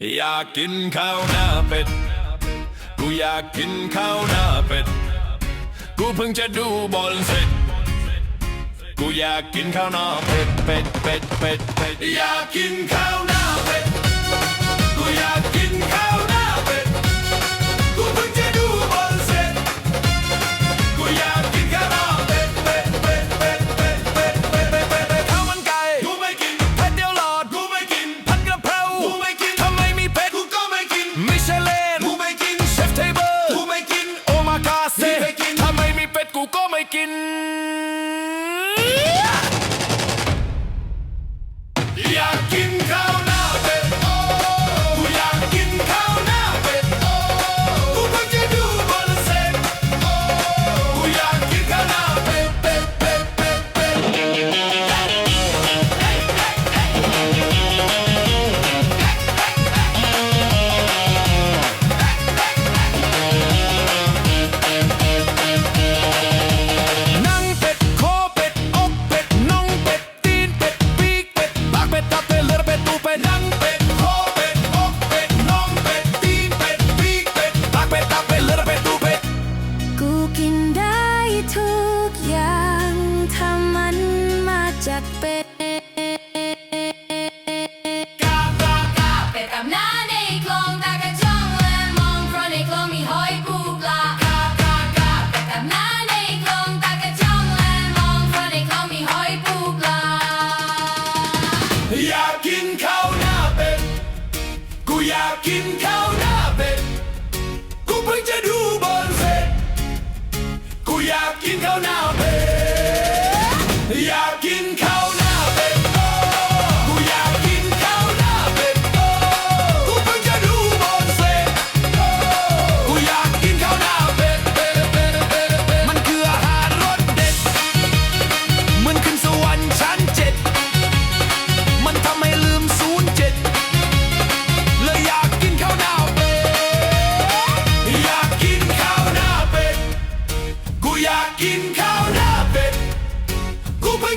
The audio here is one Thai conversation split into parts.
อยากกินข้าวหน้าเป็ด กูอยากกินข้าวหน้าเป็ด กูเพิ่งจะดูบอลเสร็จ กูอยากกินข้าวหน้าเป็ดเป็ดเป็ดเป็ดเป็ดอยากกินข้าวหน้า อยากกินข้าวหน้าเป็ด กูเพิ่งจะดูบอลเสร็จ กูอยากกินข้าวหน้าเป็ด อยากกินข้าว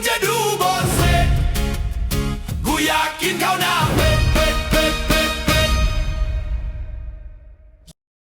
จะดูบอลเสร็จ กูอยากกินข้าว